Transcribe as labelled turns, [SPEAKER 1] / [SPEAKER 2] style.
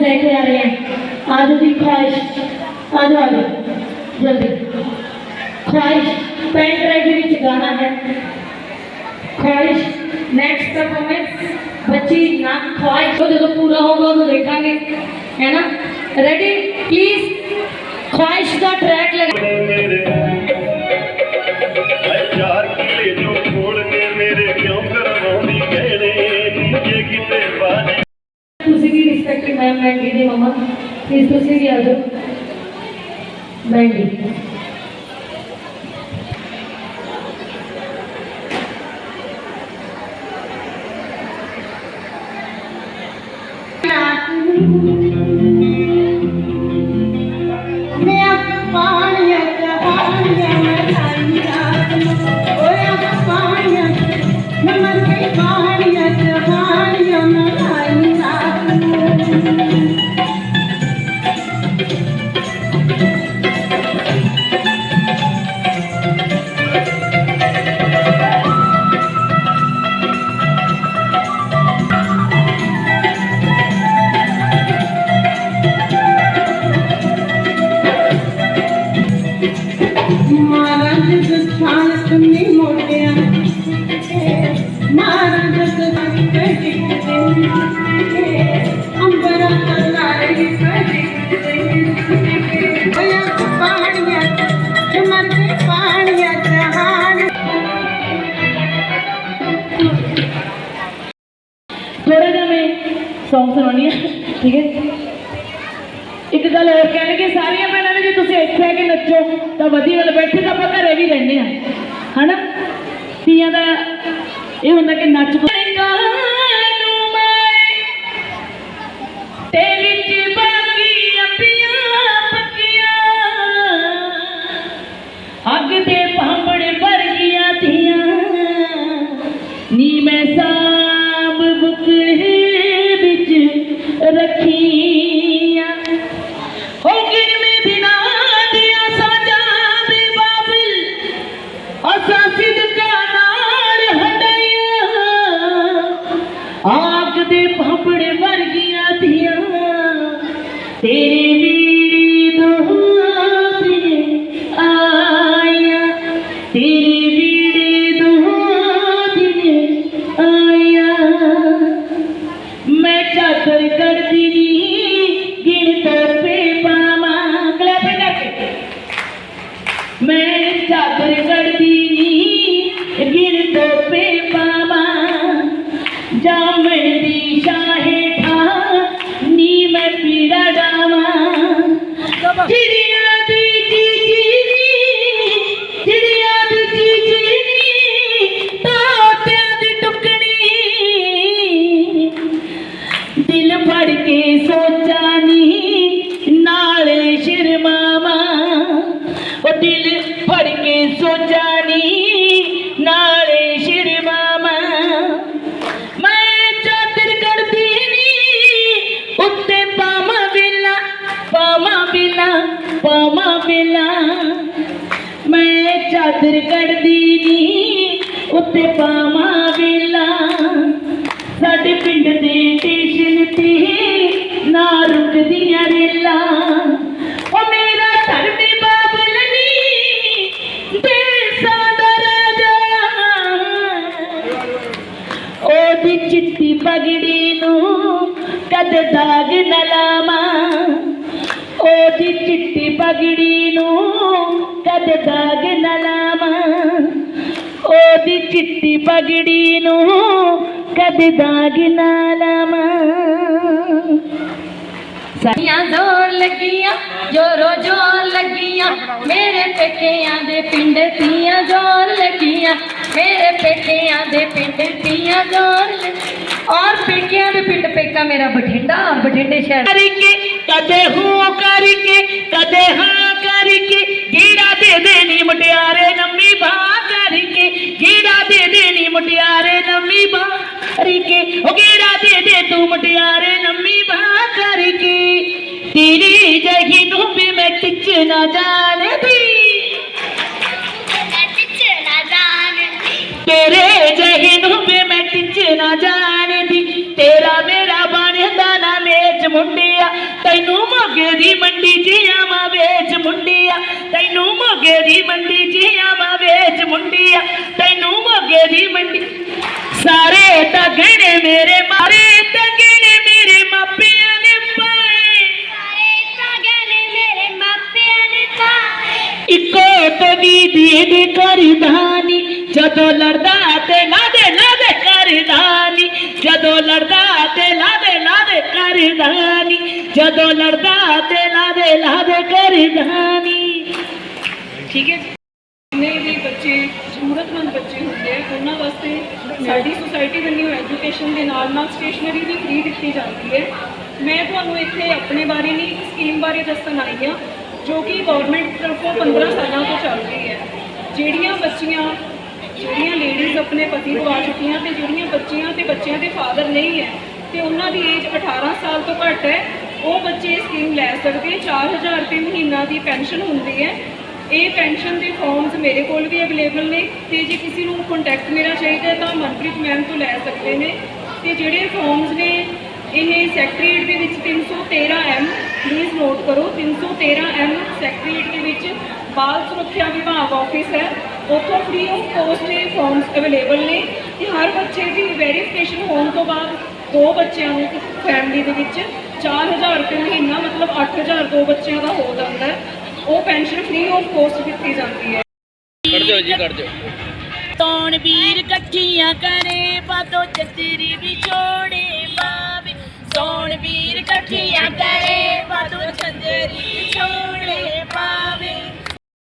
[SPEAKER 1] लेके आ रहे हैं। आज भी ख्वाहिश आ जाओ आगे जल्दी। ख्वाहिश पेन ड्राइव के बीच गाना है। ख्वाहिश नेक्स्ट परफॉर्मेंस बच्ची ना ख्वाहिश। तो जो पूरा होगा वो देखेंगे, है ना? रेडी प्लीज़ ख्वाहिश का ट्रैक ਰਿਸਪੈਕਟ ਮੈਮ ਦੇ ਮਮਾ ਪਲੀਜ਼ ਤੁਸੀਂ ਵੀ ਆ ਜਾਓ। ਮੈਂਡੀ
[SPEAKER 2] ਮੈਂ
[SPEAKER 1] ਥੋੜਾ ਜਿਹਾ ਮੈਂ Song ਸੁਣਾਉਣੀ ਆ, ਠੀਕ ਹੈ? ਇੱਕ ਗੱਲ ਹੋਰ ਕਹਿਣਗੇ ਸਾਰੀਆਂ ਭੈਣਾਂ ਨੇ ਜੇ ਤੁਸੀਂ ਇੱਥੇ ਆ ਕੇ ਨੱਚੋ, ਤਾਂ ਵਧੀਆ ਗੱਲ, ਬੈਠੇ ਤਾਂ ਆਪਾਂ ਘਰੇ ਵੀ ਰਹਿੰਦੇ ਆ। ਹਨਾ? ਤੀਆਂ ਦਾ ਇਹ ਹੁੰਦਾ ਕਿ ਨੱਚ ਕੋ ਮੈਂ ਚਾਦਰ ਕਰਦੀ ਨੀ ਗਿਣ ਤੋਪੇ ਪਾਵਾਂ ਜਾਮਣ ਦੀ ਸ਼ਾਹੇ ਠਾ ਨੀ ਮੈਂ ਪੀੜਾ ਡਾਵਾਂ। ਚਿੜੀਆਂ ਦੀ ਚੀਚੀਨੀ, ਚਿੜੀਆਂ ਦੀ ਚੀਚੀਨੀ, ਤੋਤਿਆਂ ਦੀ ਟੁਕੜੀ। ਦਿਲ ਫੜ ਕੇ ਸੋਚਾਂ ਨੀ ਦਿਲ ਫੜ ਕੇ ਸੋਚਾਂ ਨੀ, ਨਾਲੇ ਸ਼ਰਮਾਵਾ ਮੈਂ ਚਾਦਰ ਕਰਦੀ ਨੀ, ਉੱਤੇ ਪਾਵਾਂ ਬਿਲਾ ਪਾਵਾਂ ਬਿਲਾ ਪਾਵਾਂ ਬਿਲਾ ਮੈਂ ਚਾਦਰ ਕਰਦੀ ਨੀ, ਉੱਤੇ ਪਾਵਾਂ ਬਿਲਾ ਸਾਡੇ ਪਿੰਡ ਦੇ ਸਟੇਸ਼ਨ ਤੇ ਨਾ ਰੁਕਦੀਆਂ ਰੇਲਾਂ। ਦਾਗ ਉਹਦੀ ਚਿੱਟੀ ਪਗੜੀ ਨੂੰ ਕਦ ਦਾਗ ਨਾ ਉਹਦੀ ਚਿੱਟੀ ਪਗੜੀ ਨੂੰ ਕਦ ਦਾਗ ਨਾ ਲਾਵਾਂ
[SPEAKER 3] ਜ਼ੋਰ ਲੱਗੀਆਂ, ਜੋਰੋ ਜੋਰ ਲੱਗੀਆਂ। ਮੇਰੇ ਪੇਕਿਆਂ ਦੇ ਪਿੰਡ ਤੀਆਂ ਜ਼ੋਰ ਲੱਗੀਆਂ। ਮੇਰੇ ਪੇਕਿਆਂ ਦੇ ਪਿੰਡ ਤੀਆਂ ਜ਼ੋਰ ਲੱਗੀਆਂ ਔਰ ਪੇਕਿਆਂ ਦੇ ਪਿੰਡ ਪੇਕਾ ਮੇਰਾ ਬਠਿੰਡਾ ਬਠਿੰਡੇ ਸ਼ਹਿਰ
[SPEAKER 1] ਕਰਕੇ ਕਦੇ ਹੂੰ ਕਰਕੇ ਕਦੇ ਹਾਂ ਕਰਕੇ ਜਿਹੜਾ ਦੇ ਦੇ ਨੀ ਮੁਟਿਆਰੇ ਨੰਮੀ ਬਾਹ ਕਰਕੇ ਜਿਹੜਾ ਦੇ ਦੇ ਨੀ ਮੁਟਿਆਰੇ ਨੰਮੀ ਬਾਹ ਕਰਕੇ ਉਹ ਕਿਹੜਾ ਦੇ ਦੇ ਤੂੰ ਮੁਟਿਆਰੇ ਨੰਮੀ ਬਾਹ ਕਰਕੇ ਤੇਰੀ ਜਹੀ ਨੂੰ ਵੀ ਮੈਂ ਟਿਚ ਨਾ ਜਾਣਦੀ ਤੇਰੇ ਜਹੀ ਨੂੰ ਵੀ ਮੈਂ ਟਿਚ ਨਾ ਜਾਣਦੀ। ਤੇਰਾ ਮੇਰਾ ਬਣਦਾ ਨਾ ਮੇਚ ਮੁੰਡਿਆ। ਤੈਨੂੰ ਮੋਗੇ ਦੀ ਮੰਡੀ 'ਚ ਆਵਾਂ ਵੇਚ ਮੁੰਡਿਆ। ਤੈਨੂੰ ਮੋਗੇ ਦੀ ਮੰਡੀ 'ਚ ਆਵਾਂ ਵੇਚ ਮੁੰਡਿਆ। ਤੈਨੂੰ ਮੋਗੇ ਦੀ ਮੰਡੀ ਸਾਰੇ ਤਾਂ ਗਹਿਣੇ ਮੇਰੇ ਮਾਰੇ ਤਾਂ ਗਹਿਣੇ ਮੇਰੇ ਮਾਪਿਆਂ ਨੇ ਪਾਏ। ਇੱਕੋ ਤਵੀ ਦੇ ਕਰਦਾਨੀ ਜਦੋਂ ਲੜਦਾ ਤੇ ਲਾਦੇ ਲਾਦੇ ਕਰਦਾਨੀ ਜਦੋਂ ਲੜਦਾ ਤੇ ਲਾਦੇ ਲਾਦੇ ਕਰਦਾਨੀ ਜਦੋਂ ਲੜਦਾ ਤੇ ਲਾਦੇ ਲਾਦੇ ਕਰਦਾਨੀ ਠੀਕ ਹੈ ਜੀ।
[SPEAKER 4] ਜਿੰਨੇ ਵੀ ਬੱਚੇ, ਜ਼ਰੂਰਤਮੰਦ ਬੱਚੇ ਹੁੰਦੇ ਆ, ਉਹਨਾਂ ਵਾਸਤੇ ਸਾਡੀ ਸੁਸਾਇਟੀ ਵੱਲੋਂ ਐਜੂਕੇਸ਼ਨ ਦੇ ਨਾਲ ਨਾਲ ਸਟੇਸ਼ਨਰੀ ਵੀ ਫ੍ਰੀ ਦਿੱਤੀ ਜਾਂਦੀ ਹੈ। ਮੈਂ ਤੁਹਾਨੂੰ ਇੱਥੇ ਆਪਣੇ ਬਾਰੇ ਨਹੀਂ, ਇੱਕ ਸਕੀਮ ਬਾਰੇ ਦੱਸਣ ਆਈ ਹਾਂ, ਜੋ ਕਿ ਗਵਰਨਮੈਂਟ ਤਰਫੋਂ 15 ਸਾਲਾਂ ਤੋਂ ਚੱਲ ਰਹੀ ਹੈ। ਜਿਹੜੀਆਂ ਬੱਚੀਆਂ ਜਿਹੜੀਆਂ ਲੇਡੀਜ਼ ਆਪਣੇ ਪਤੀ ਨੂੰ ਆ ਚੁੱਕੀਆਂ ਤੇ ਜਿਹੜੀਆਂ ਬੱਚੀਆਂ ਤੇ ਬੱਚਿਆਂ ਦੇ ਫਾਦਰ ਨਹੀਂ ਹੈ, ਤੇ ਉਹਨਾਂ ਦੀ ਏਜ 18 ਸਾਲ ਤੋਂ ਘੱਟ ਹੈ, ਉਹ ਬੱਚੇ ਸਕੀਮ ਲੈ ਸਕਦੇ 4000 ਰੁਪਏ ਮਹੀਨਾ ਦੀ ਪੈਨਸ਼ਨ ਹੁੰਦੀ ਹੈ। ਇਹ ਪੈਨਸ਼ਨ ਦੇ ਫਾਰਮਸ ਮੇਰੇ ਕੋਲ ਵੀ ਅਵੇਲੇਬਲ ਨੇ ਤੇ ਜੇ ਕਿਸੇ ਨੂੰ ਕੰਟੈਕਟ ਮੇਰਾ ਚਾਹੀਦਾ ਤਾਂ ਮਨਪ੍ਰੀਤ ਮੈਮ ਤੋਂ ਲੈ ਸਕਦੇ ਨੇ। ਤੇ ਜਿਹੜੇ ਫਾਰਮਸ ਨੇ ਇਹ ਸੈਕਟਰੀਏਟ ਦੇ ਵਿੱਚ 313 ਐਮ ਪਲੀਜ਼ ਨੋਟ ਕਰੋ 313 ਐਮ ਸੈਕਟਰੀਏਟ ਦੇ ਵਿੱਚ ਬਾਲ ਸੁਰੱਖਿਆ ਵਿਭਾਗ ਆਫਿਸ ਹੈ। ਉੱਥੋਂ ਫ੍ਰੀ ਆਫ ਕੋਸਟ ਇਹ ਫਾਰਮਸ ਅਵੇਲੇਬਲ ਨੇ ਤੇ ਹਰ ਬੱਚੇ ਦੀ ਵੈਰੀਫਿਕੇਸ਼ਨ ਹੋਣ ਤੋਂ ਬਾਅਦ ਦੋ ਬੱਚਿਆਂ ਨੂੰ ਫੈਮਿਲੀ ਦੇ ਵਿੱਚ 4000 ਰੁਪਏ ਮਹੀਨਾ ਮਤਲਬ 8000 ਦੋ ਬੱਚਿਆਂ ਦਾ ਹੋ ਜਾਂਦਾ ਹੈ। ਉਹ ਪੈਨਸ਼ਨ ਫ੍ਰੀ ਆਫ ਕੋਸਟ ਦਿੱਤੀ ਜਾਂਦੀ ਹੈ।
[SPEAKER 1] ਤੌਣ ਵੀਰ ਇਕੱਠੀਆਂ ਕਰੇ ਬਾਤੋ ਚਤਰੀ ਵਿਛੋੜੇ ਬਾਵੇ ਸੋਣ ਵੀਰ ਇਕੱਠੀਆਂ ਕਰੇ ਬਾਤੋ ਚਤਰੀ ਵਿਛੋੜੇ ਬਾਵੇ